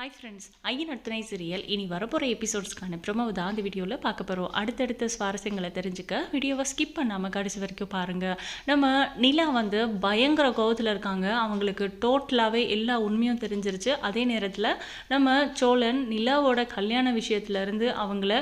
Hi friends ஐயன் அர்த்தனை serial இனி வரப்போகிற எபிசோட்ஸ்க்கான ப்ரொமோ தான் அந்த வீடியோவில் பார்க்க போகிறோம் அடுத்தடுத்த சுவாரஸ்யங்களை தெரிஞ்சுக்க வீடியோவை ஸ்கிப் பண்ணாமல் கடைசி வரைக்கும் பாருங்கள் நம்ம நிலா வந்து பயங்கர கோபத்தில் இருக்காங்க. அவங்களுக்கு டோட்டலாகவே எல்லா உண்மையும் தெரிஞ்சிருச்சு. அதே நேரத்தில் நம்ம சோழன் நிலாவோட கல்யாண விஷயத்துலேருந்து அவங்கள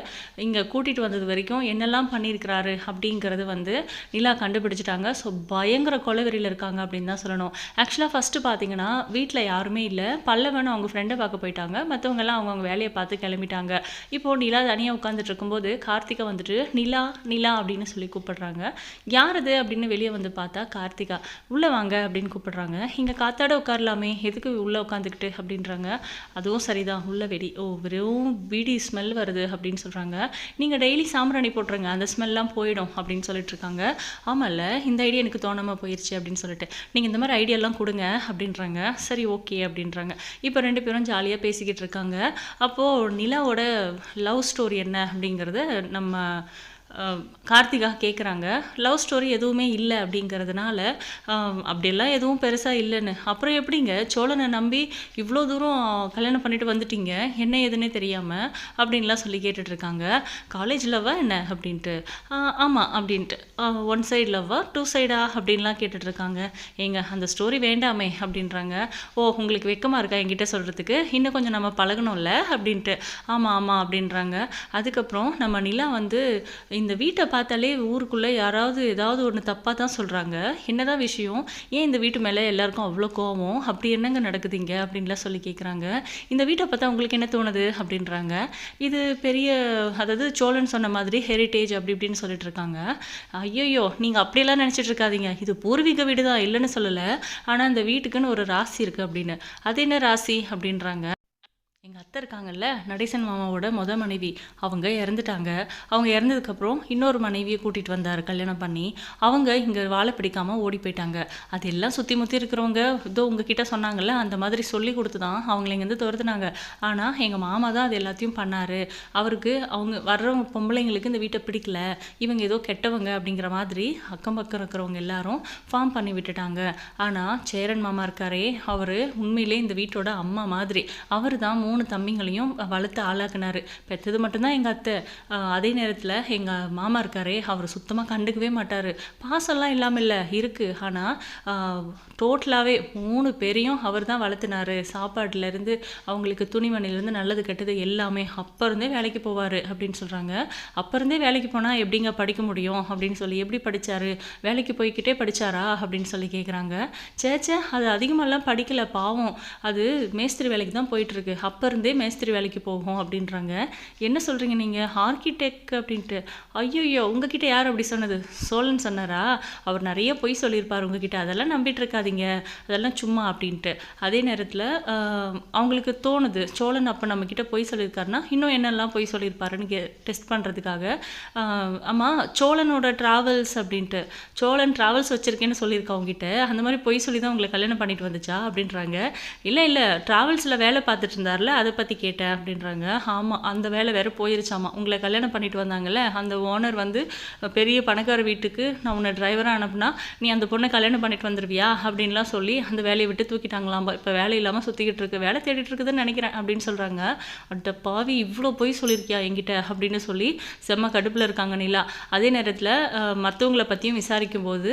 இங்கே கூட்டிகிட்டு வந்தது வரைக்கும் என்னெல்லாம் பண்ணியிருக்கிறாரு அப்படிங்கிறது வந்து நிலா கண்டுபிடிச்சிட்டாங்க. ஸோ பயங்கர கொலவெறியில் இருக்காங்க அப்படின்னு தான் சொல்லணும். ஆக்சுவலாக ஃபஸ்ட்டு பார்த்தீங்கன்னா வீட்டில் யாருமே இல்லை. பல்லவன் அவங்க ஃப்ரெண்டை பார்க்க போயிட்டாங்க. மற்றவங்கெல்லாம் அவங்கவுங்க வேலையை பார்த்து கிளம்பிட்டாங்க. இப்போ நிலா தனியாக உட்காந்துட்டு இருக்கும்போது கார்த்திகா வந்துட்டு நிலா நிலா அப்படின்னு சொல்லி கூப்பிடுறாங்க. யார் அது? அப்படின்னு வெளியே வந்து பார்த்தா கார்த்திகா. உள்ளே வாங்க அப்படின்னு கூப்பிடுறாங்க. இங்கே காத்தாட உட்காரலாமே. எதுக்கு உள்ளே உட்காந்துக்கிட்டு அப்படின்றாங்க. அதுவும் சரிதான். உள்ள வெடி ஓ வெறும் வீடி ஸ்மெல் வருது அப்படின்னு சொல்கிறாங்க நீங்கள் டெய்லி சாம்பிராணி போட்டுருங்க. அந்த ஸ்மெல்லாம் போயிடும் அப்படின்னு சொல்லிட்டு இருக்காங்க. ஆமாம்ல இந்த ஐடியா எனக்கு தோணாமல் போயிடுச்சு அப்படின்னு சொல்லிட்டு. நீங்கள் இந்த மாதிரி ஐடியாலாம் கொடுங்க அப்படின்றாங்க. சரி ஓகே அப்படின்றாங்க. இப்போ ரெண்டு பேரும் ஜாலியாக பேசிக்கிட்டு இருக்காங்க அப்போது நிலாவோட லவ் ஸ்டோரி என்ன அப்படிங்கிறத நம்ம கார்த்திகா கேட்குறாங்க லவ் ஸ்டோரி எதுவுமே இல்லை அப்படிங்கிறதுனால அப்படியெல்லாம் எதுவும் பெருசாக இல்லைன்னு. அப்புறம் எப்படிங்க? சோழனை நம்பி இவ்வளோ தூரம் கல்யாணம் பண்ணிட்டு வந்துட்டீங்க. என்ன ஏதுன்னே தெரியாமல் அப்படின்லாம் சொல்லி கேட்டுட்ருக்காங்க காலேஜ் லவ்வா என்ன? அப்படின்ட்டு. ஆமாம் அப்படின்ட்டு. ஒன் சைடு லவ்வா டூ சைடா அப்படின்லாம் கேட்டுட்ருக்காங்க. ஏங்க அந்த ஸ்டோரி வேண்டாமே அப்படின்றாங்க. ஓ உங்களுக்கு வெக்கமாக இருக்கா என்கிட்ட சொல்கிறதுக்கு இன்னும் கொஞ்சம் நம்ம பழகணும்ல அப்படின்ட்டு. ஆமாம் ஆமாம் அப்படின்றாங்க. அதுக்கப்புறம் நம்ம நிலா வந்து இந்த வீட்டை பார்த்தாலே ஊருக்குள்ளே யாராவது ஏதாவது ஒன்று தப்பாக தான் சொல்கிறாங்க என்னதான் விஷயம்? ஏன் இந்த வீட்டு மேலே எல்லாருக்கும் அவ்வளோ கோவம்? அப்படி என்னங்க நடக்குதுங்க அப்படின்லாம் சொல்லி கேட்குறாங்க இந்த வீட்டை பார்த்தா உங்களுக்கு என்ன தோணுது அப்படின்றாங்க. இது பெரிய அதாவது சோழன் சொன்ன மாதிரி ஹெரிட்டேஜ் அப்படி இப்படின்னு சொல்லிட்டு இருக்காங்க ஐயோ நீங்கள் அப்படியெல்லாம் நினச்சிட்டு இருக்காதீங்க. இது பூர்வீக வீடு தான் இல்லைன்னு சொல்லலை. ஆனால் இந்த வீட்டுக்குன்னு ஒரு ராசி இருக்குது அப்படின்னு. அது என்ன ராசி அப்படின்றாங்க? எங்கள் அத்தை இருக்காங்கல்ல நடேசன் மாமாவோட முத மனைவி. அவங்க இறந்துட்டாங்க. அவங்க இறந்ததுக்கப்புறம் இன்னொரு மனைவியை கூட்டிகிட்டு வந்தார் கல்யாணம் பண்ணி. அவங்க இங்கே வாழை பிடிக்காமல் ஓடி போயிட்டாங்க. அதெல்லாம் சுற்றி முற்றி இருக்கிறவங்க இதோ உங்ககிட்ட சொன்னாங்கல்ல அந்த மாதிரி சொல்லி கொடுத்து தான் அவங்கள இங்கேருந்து துரத்துனாங்க. ஆனால் எங்கள் மாமா தான் அது எல்லாத்தையும் பண்ணார். அவருக்கு அவங்க வர்றவங்க பொம்பளைங்களுக்கு இந்த வீட்டை பிடிக்கல. இவங்க ஏதோ கெட்டவங்க அப்படிங்கிற மாதிரி அக்கம் பக்கம் இருக்கிறவங்க எல்லாரும் ஃபார்ம் பண்ணி விட்டுட்டாங்க. ஆனால் சேரன் மாமா இருக்காரே அவர் உண்மையிலே இந்த வீட்டோட அம்மா மாதிரி. அவர் தான் மூணு தம்பிங்களையும் வளர்த்து ஆளாக்குனாரு. பெற்றது மட்டும்தான் எங்கள் அத்தை. அதே நேரத்தில் எங்கள் மாமா இருக்காரே அவர் சுத்தமாக கண்டுக்கவே மாட்டார். பாசம்லாம் இல்லாமல் இல்லை இருக்குது ஆனால் டோட்டலாகவே மூணு பேரையும் அவர் தான் வளர்த்துனாரு சாப்பாட்டிலேருந்து அவங்களுக்கு துணிமணிலேருந்து நல்லது கெட்டது எல்லாமே அப்போ இருந்தே வேலைக்கு போவார் அப்படின்னு சொல்கிறாங்க அப்போ இருந்தே வேலைக்கு போனால் எப்படிங்க படிக்க முடியும் அப்படின்னு சொல்லி எப்படி படித்தார் வேலைக்கு போய்கிட்டே படிச்சாரா அப்படின்னு சொல்லி கேட்குறாங்க சேச்சே அது அதிகமாகலாம் படிக்கலை பாவம். அது மேஸ்திரி வேலைக்கு தான் போயிட்டுருக்கு அப்போ இருந்தே மேஸ்திரி வேலைக்கு போகும் அப்படின்றாங்க. என்ன சொல்கிறீங்க நீங்கள் ஆர்கிடெக்ட் அப்படின்ட்டு. ஐயோ உங்ககிட்ட யார் அப்படி சொன்னது? சோழன் சொன்னாரா? அவர் நிறைய பொய் சொல்லியிருப்பார் உங்ககிட்ட. அதெல்லாம் நம்பிட்டு இருக்காதீங்க. அதெல்லாம் சும்மா அப்படின்ட்டு. அதே நேரத்தில் அவங்களுக்கு தோணுது சோழன் அப்போ நம்மக்கிட்ட பொய் சொல்லியிருக்காருன்னா இன்னும் என்னெல்லாம் பொய் சொல்லியிருப்பாருன்னு கே டெஸ்ட் பண்ணுறதுக்காக ஆமாம் சோழனோட ட்ராவல்ஸ் அப்படின்ட்டு. சோழன் ட்ராவல்ஸ் வச்சுருக்கேன்னு சொல்லியிருக்கா அவங்ககிட்ட அந்த மாதிரி பொய் சொல்லி தான் உங்களை கல்யாணம் பண்ணிட்டு வந்துச்சா அப்படின்றாங்க. இல்லை இல்லை ட்ராவல்ஸில் வேலை பார்த்துட்டு இருந்தார்ல அதை பற்றி கேட்டேன் அப்படின்றாங்க. ஆமாம் அந்த வேலை வேறு போயிருச்சாமா? உங்களை கல்யாணம் பண்ணிட்டு வந்தாங்கல்ல அந்த ஓனர் வந்து பெரிய பணக்கார வீட்டுக்கு நான் உன்னை டிரைவராக அனுப்புனா நீ அந்த பொண்ணை கல்யாணம் பண்ணிட்டு வந்துருவியா? அப்படின்லாம் சொல்லி அந்த வேலையை விட்டு தூக்கிட்டாங்களாம் இப்போ வேலை இல்லாமல் சுற்றிக்கிட்டு இருக்கு வேலை தேடிட்டு இருக்குதுன்னு நினைக்கிறேன் அப்படின்னு சொல்கிறாங்க அட்ட பாவி இவ்வளோ பொய் சொல்லியிருக்கியா என்கிட்ட? அப்படின்னு சொல்லி செம்ம கடுப்பில் இருக்காங்க நிலா. அதே நேரத்தில் மற்றவங்கள பற்றியும் விசாரிக்கும் போது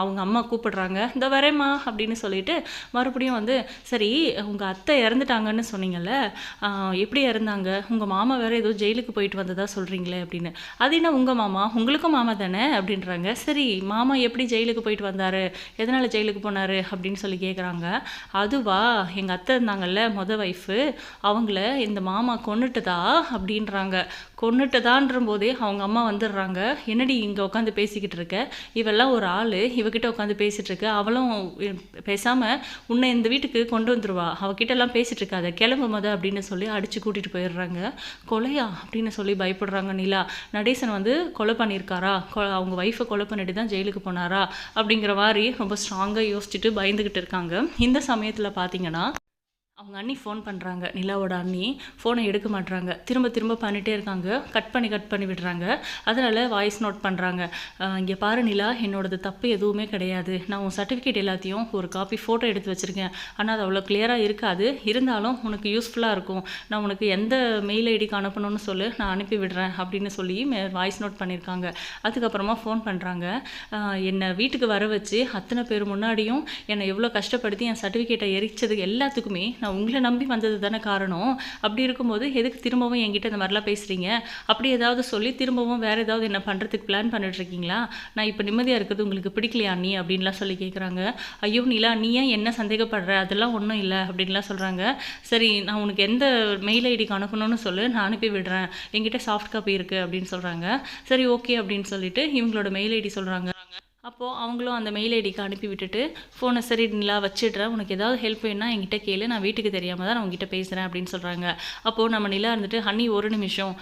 அவங்க அம்மா கூப்பிடுறாங்க. இந்த வரேம்மா அப்படின்னு சொல்லிட்டு மறுபடியும் வந்து சரி உங்கள் அத்தை இறந்துட்டாங்கன்னு சொன்னீங்கல்ல எப்படி இறந்தாங்க? உங்கள் மாமா வேறு ஏதோ ஜெயிலுக்கு போயிட்டு வந்ததா சொல்கிறீங்களே அப்படின்னு. அது என்ன உங்கள் மாமா? உங்களுக்கும் மாமா தானே? அப்படின்றாங்க. சரி மாமா எப்படி ஜெயிலுக்கு போயிட்டு வந்தார்? எதனால் ஜெயிலுக்கு போனார்? அப்படின்னு சொல்லி கேட்குறாங்க அதுவா? எங்கள் அத்தை இருந்தாங்கல்ல மொத ஒய்ஃபு அவங்கள இந்த மாமா கொண்டுட்டுதா அப்படின்றாங்க. கொன்னுட்டதான்ற போதே அவங்க அம்மா வந்துடுறாங்க. என்னடி இங்கே உட்காந்து பேசிக்கிட்டு இருக்க? இவெல்லாம் ஒரு ஆள் இவகிட்ட உட்காந்து பேசிகிட்டு இருக்க. அவளும் பேசாமல் உன்னை இந்த வீட்டுக்கு கொண்டு வந்துடுவா அவகிட்ட எல்லாம் இருக்காத. கிளம்பு மத அப்படின்னு சொல்லி அடித்து கூட்டிகிட்டு போயிடுறாங்க. கொலையா? அப்படின்னு சொல்லி பயப்படுறாங்க நிலா. நடேசன் வந்து கொலை பண்ணியிருக்காரா? கொ- அவங்க ஒய்ஃபை கொலை பண்ணிட்டு தான் ஜெயிலுக்கு போனாரா? அப்படிங்கிற மாதிரி ரொம்ப ஸ்ட்ராங்காக யோசிச்சுட்டு பயந்துக்கிட்டு இருக்காங்க. இந்த சமயத்தில் பார்த்தீங்கன்னா அவங்க அண்ணி ஃபோன் பண்ணுறாங்க நிலாவோட அண்ணி ஃபோனை எடுக்க மாட்றாங்க. திரும்ப திரும்ப பண்ணிகிட்டே இருக்காங்க. கட் பண்ணி கட் பண்ணி விடுறாங்க. அதனால் வாய்ஸ் நோட் பண்ணுறாங்க இங்கே பாரு நிலா என்னோடது தப்பு எதுவுமே கிடையாது. நான் உன் சர்டிஃபிகேட் எல்லாத்தையும் ஒரு காப்பி ஃபோட்டோ எடுத்து வச்சுருக்கேன். ஆனால் அது அவ்வளோ கிளியராக இருக்காது. இருந்தாலும் உனக்கு யூஸ்ஃபுல்லாக இருக்கும். நான் உனக்கு எந்த மெயில் ஐடிக்கு அனுப்பணும்னு சொல்லு. நான் அனுப்பி விடுறேன். அப்படின்னு சொல்லி வாய்ஸ் நோட் பண்ணியிருக்காங்க அதுக்கப்புறமா ஃபோன் பண்ணுறாங்க என்னை வீட்டுக்கு வர வச்சு அத்தனை பேர் முன்னாடியும் என்னை எவ்வளோ கஷ்டப்படுத்தி என் சர்டிஃபிகேட்டை எரிச்சது எல்லாத்துக்குமே நான் உங்களை நம்பி வந்தது தானே காரணம். அப்படி இருக்கும்போது எதுக்கு திரும்பவும் என்கிட்ட இந்த மாதிரிலாம் பேசுகிறீங்க அப்படி ஏதாவது சொல்லி திரும்பவும் வேறு ஏதாவது என்ன பண்ணுறதுக்கு பிளான் பண்ணிட்டுருக்கீங்களா? நான் இப்போ நிம்மதியாக இருக்கிறது உங்களுக்கு பிடிக்கலையா நீ? அப்படின்லாம் சொல்லி கேட்குறாங்க ஐயோ நீலா நீ ஏன் என்ன சந்தேகப்படுற? அதெல்லாம் ஒன்றும் இல்லை அப்படின்லாம் சொல்கிறாங்க சரி நான் உனக்கு எந்த மெயில் ஐடிக்கு அனுப்பணும்னு சொல்லு நான் அனுப்பி விடுறேன். என்கிட்ட சாஃப்ட் காப்பி இருக்குது அப்படின்னு சொல்கிறாங்க சரி ஓகே அப்படின்னு சொல்லிட்டு இவங்களோட மெயில் ஐடி சொல்கிறாங்க அப்போது அவங்களும் அந்த மெயில் ஐடிக்கு அனுப்பி விட்டுட்டு ஃபோனை சரி நிலா வச்சிடுறேன். உனக்கு ஏதாவது ஹெல்ப் வேணும்னா என்கிட்ட கேளு. நான் வீட்டுக்கு தெரியாமல் தான் நான் உங்ககிட்ட பேசுகிறேன் அப்படின்னு சொல்கிறாங்க அப்போது நம்ம நிலா இருந்துட்டு ஹனி ஒரு நிமிஷம்.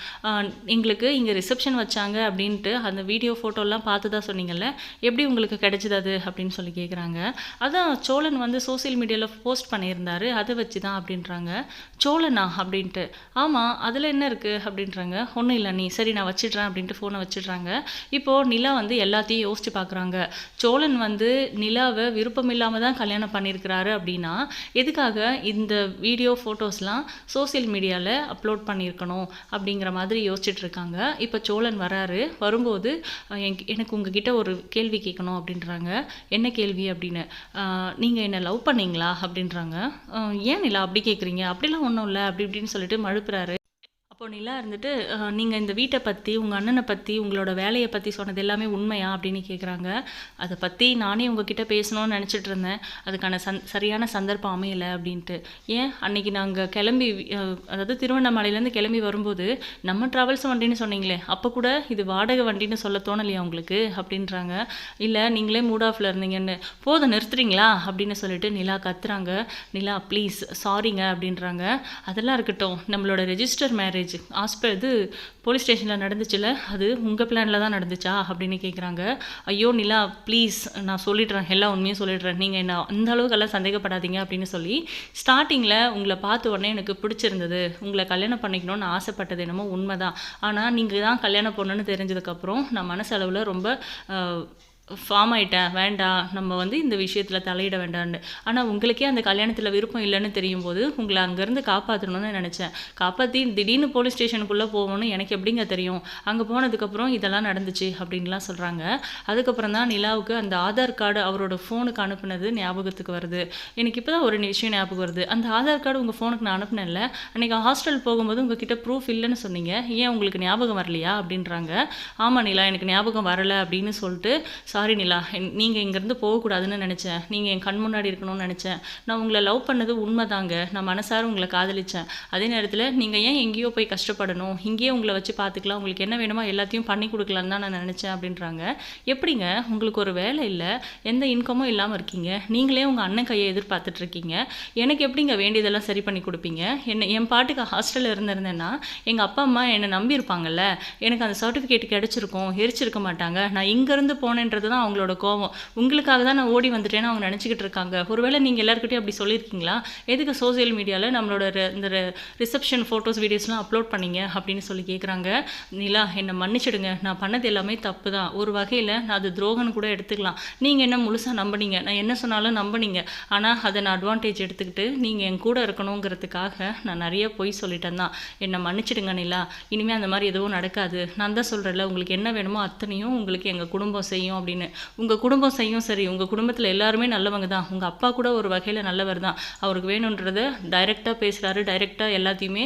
எங்களுக்கு இங்கே ரிசப்ஷன் வச்சாங்க அப்படின்ட்டு அந்த வீடியோ ஃபோட்டோலாம் பார்த்து தான் சொன்னீங்கல்ல எப்படி உங்களுக்கு கிடைச்சது அது? அப்படின்னு சொல்லி கேட்குறாங்க அதான் சோழன் வந்து சோஷியல் மீடியாவில் போஸ்ட் பண்ணியிருந்தாரு. அதை வச்சு தான் அப்படின்றாங்க. சோழனா? அப்படின்ட்டு. ஆமாம் அதில் என்ன இருக்குது அப்படின்றாங்க. ஒன்றும் இல்லை நீ சரி நான் வச்சிடுறேன் அப்படின்ட்டு ஃபோனை வச்சிடுறாங்க. இப்போது நிலா வந்து எல்லாத்தையும் யோசிச்சு பார்க்குறாங்க சோழன் வந்து நிலாவை விருப்பம் இல்லாமல் தான் கல்யாணம் பண்ணியிருக்கிறாரு அப்படின்னா எதுக்காக இந்த வீடியோ ஃபோட்டோஸ்லாம் சோஷியல் மீடியாவில் அப்லோட் பண்ணியிருக்கணும் அப்படிங்கிற மாதிரி யோசிச்சுட்டு இருக்காங்க இப்போ சோழன் வராரு வரும்போது அஹ், எனக்கு உங்ககிட்ட ஒரு கேள்வி கேட்கணும் அப்படின்றாங்க. என்ன கேள்வி அப்படின்னு? நீங்கள் என்னை லவ் பண்ணீங்களா அப்படின்றாங்க. ஏன் நிலா அப்படி கேட்குறீங்க அப்படிலாம் ஒன்றும் இல்லை அப்படி இப்படின்னு சொல்லிட்டு மழுப்புறாரு. இப்போ நிலா இருந்துட்டு நீங்கள் இந்த வீட்டை பற்றி உங்கள் அண்ணனை பற்றி உங்களோட வேலையை பற்றி சொன்னது எல்லாமே உண்மையா அப்படின்னு கேட்குறாங்க அதை பற்றி நானே உங்ககிட்ட பேசணும்னு நினச்சிட்டு இருந்தேன். அதுக்கான சந் சரியான சந்தர்ப்பம் அமையலை அப்படின்ட்டு. ஏன்? அன்னைக்கு நாங்கள் கிளம்பி அதாவது திருவண்ணாமலையிலேருந்து கிளம்பி வரும்போது நம்ம ட்ராவல்ஸ் வண்டின்னு சொன்னீங்களே அப்போ கூட இது வாடகை வண்டின்னு சொல்ல தோணலையா உங்களுக்கு? அப்படின்றாங்க. இல்லை நீங்களே மூட் ஆஃபில் இருந்தீங்கன்னு. போதும் நிறுத்துறீங்களா? அப்படின்னு சொல்லிட்டு நிலா கத்துறாங்க. நிலா ப்ளீஸ் சாரிங்க அப்படின்றாங்க. அதெல்லாம் இருக்கட்டும் நம்மளோட ரெஜிஸ்டர் மேரேஜ் ஹாஸ்பிட்டல் இது போலீஸ் ஸ்டேஷனில் நடந்துச்சுல அது உங்கள் பிளானில் தான் நடந்துச்சா அப்படின்னு கேட்குறாங்க ஐயோ நிலா ப்ளீஸ் நான் சொல்லிடுறேன். எல்லா உண்மையும் சொல்லிடுறேன். நீங்கள் என்ன அந்த அளவுக்கெல்லாம் சந்தேகப்படாதீங்க அப்படின்னு சொல்லி ஸ்டார்டிங்கில் உங்களை பார்த்த உடனே எனக்கு பிடிச்சிருந்தது. உங்களை கல்யாணம் பண்ணிக்கணும்னு ஆசைப்பட்டது என்னமோ உண்மை தான் ஆனால் நீங்கள் தான் கல்யாணம் பண்ணணும்னு தெரிஞ்சதுக்கப்புறம் நான் மனசளவில் ரொம்ப ஃபார்ம் ஆயிட்டேன் வேண்டாம் நம்ம வந்து இந்த விஷயத்தில் தலையிட வேண்டாம்னு. ஆனால் உங்களுக்கே அந்த கல்யாணத்தில் விருப்பம் இல்லைன்னு தெரியும் போது உங்களை அங்கேருந்து காப்பாற்றணும்னு நினச்சேன். காப்பாற்றி திடீர்னு போலீஸ் ஸ்டேஷனுக்குள்ளே போகணும்னு எனக்கு எப்படிங்க தெரியும்? அங்கே போனதுக்கப்புறம் இதெல்லாம் நடந்துச்சு அப்படின்லாம் சொல்கிறாங்க அதுக்கப்புறம் தான் நிலாவுக்கு அந்த ஆதார் கார்டு அவரோட ஃபோனுக்கு அனுப்புனது ஞாபகத்துக்கு வருது. எனக்கு இப்போ தான் ஒரு விஷயம் ஞாபகம் வருது. அந்த ஆதார் கார்டு உங்கள் ஃபோனுக்கு நான் அனுப்புனேன்ல. அன்றைக்கி ஹாஸ்டல் போகும்போது உங்ககிட்ட ப்ரூஃப் இல்லைன்னு சொன்னீங்க. ஏன் உங்களுக்கு ஞாபகம் வரலையா? அப்படின்றாங்க. ஆமாம் நிலா எனக்கு ஞாபகம் வரலை அப்படின்னு சொல்லிட்டு சாரி நிலா நீங்கள் இங்கேருந்து போகக்கூடாதுன்னு நினச்சேன். நீங்கள் என் கண் முன்னாடி இருக்கணும்னு நினச்சேன். நான் உங்களை லவ் பண்ணது உண்மை தாங்க நான் மனசார உங்களை காதலிச்சேன். அதே நேரத்தில் நீங்கள் ஏன் எங்கேயோ போய் கஷ்டப்படணும்? இங்கேயே உங்களை வச்சு பார்த்துக்கலாம் உங்களுக்கு என்ன வேணுமோ எல்லாத்தையும் பண்ணி கொடுக்கலான்னு தான் நான் நினச்சேன் அப்படின்றாங்க. எப்படிங்க? உங்களுக்கு ஒரு வேலை இல்லை. எந்த இன்கமும் இல்லாமல் இருக்கீங்க. நீங்களே உங்கள் அண்ணன் கையை எதிர்பார்த்துட்டு இருக்கீங்க. எனக்கு எப்படிங்க வேண்டியதெல்லாம் சரி பண்ணி கொடுப்பீங்க? என்ன என் பாட்டுக்கு ஹாஸ்டலில் இருந்திருந்தேன்னா எங்கள் அப்பா அம்மா என்னை நம்பியிருப்பாங்கல்ல. எனக்கு அந்த சர்டிஃபிகேட் கிடச்சிருக்கும். எரிச்சிருக்க மாட்டாங்க. நான் இங்கேருந்து போனேன்றது தான் அவங்களோட கோவம். உங்களுக்காக தான் நான் ஓடி வந்துட்டேன்னு அவங்க நினச்சிக்கிட்டு இருக்காங்க. ஒருவேளை நீங்கள் எல்லாருக்கிட்டையும் அப்படி சொல்லியிருக்கீங்களா? எதுக்கு சோஷியல் மீடியாவில் நம்மளோட இந்த ரிசப்ஷன் ஃபோட்டோஸ் வீடியோஸ்லாம் அப்லோட் பண்ணிங்க அப்படின்னு சொல்லி கேட்குறாங்க நிலா என்னை மன்னிச்சிடுங்க. நான் பண்ணது எல்லாமே தப்பு தான் ஒரு வகையில் நான் அது துரோகம்னு கூட எடுத்துக்கலாம். நீங்கள் என்ன முழுசாக நம்புனீங்க? நான் என்ன சொன்னாலும் நம்புனீங்க. ஆனால் அதை நான் அட்வான்டேஜ் எடுத்துக்கிட்டு நீங்கள் என் கூட இருக்கணுங்கிறதுக்காக நான் நிறைய பொய் சொல்லிட்டேன் தான். என்னை மன்னிச்சிடுங்க நிலா. இனிமேல் அந்த மாதிரி எதுவும் நடக்காது. நான் தான் சொல்கிறேன்ல உங்களுக்கு என்ன வேணுமோ அத்தனையும் உங்களுக்கு எங்கள் குடும்பம் செய்யும் அப்படின்னு உங்கள் குடும்பம் செய்யும் சரி உங்கள் குடும்பத்தில் எல்லாருமே நல்லவங்க தான். உங்கள் அப்பா கூட ஒரு வகையில் நல்லவர் தான். அவருக்கு வேணுன்றத டைரெக்டாக பேசுகிறாரு டைரெக்டாக எல்லாத்தையுமே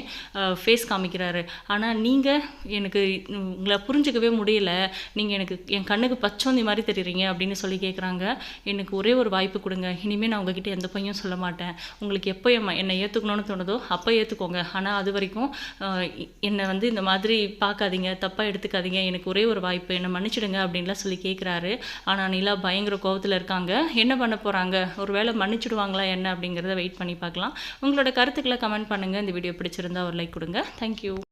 ஃபேஸ் காமிக்கிறாரு. ஆனால் நீங்கள் எனக்கு உங்களை புரிஞ்சிக்கவே முடியல. நீங்கள் எனக்கு என் கண்ணுக்கு பச்சோந்தி மாதிரி தெரியுறீங்க அப்படின்னு சொல்லி கேட்குறாங்க எனக்கு ஒரே ஒரு வாய்ப்பு கொடுங்க. இனிமேல் நான் உங்ககிட்ட எந்த பையும் சொல்ல மாட்டேன். உங்களுக்கு எப்போ என்னை ஏற்றுக்கணும்னு தோணுதோ அப்போ ஏற்றுக்கோங்க ஆனால் அது வரைக்கும் என்னை வந்து இந்த மாதிரி பார்க்காதீங்க தப்பாக எடுத்துக்காதீங்க. எனக்கு ஒரே ஒரு வாய்ப்பு. என்னை மன்னிச்சிடுங்க அப்படின்லாம் சொல்லி கேட்குறாரு ஆனால் நிலா பயங்கர கோபத்தில் இருக்காங்க. என்ன பண்ண போகிறாங்க ஒருவேளை மன்னிச்சுடுவாங்களா என்ன அப்படிங்கிறத வெயிட் பண்ணி பார்க்கலாம். உங்களோட கருத்துக்களை கமெண்ட் பண்ணுங்கள் இந்த வீடியோ பிடிச்சிருந்தா ஒரு லைக் கொடுங்க. தேங்க்யூ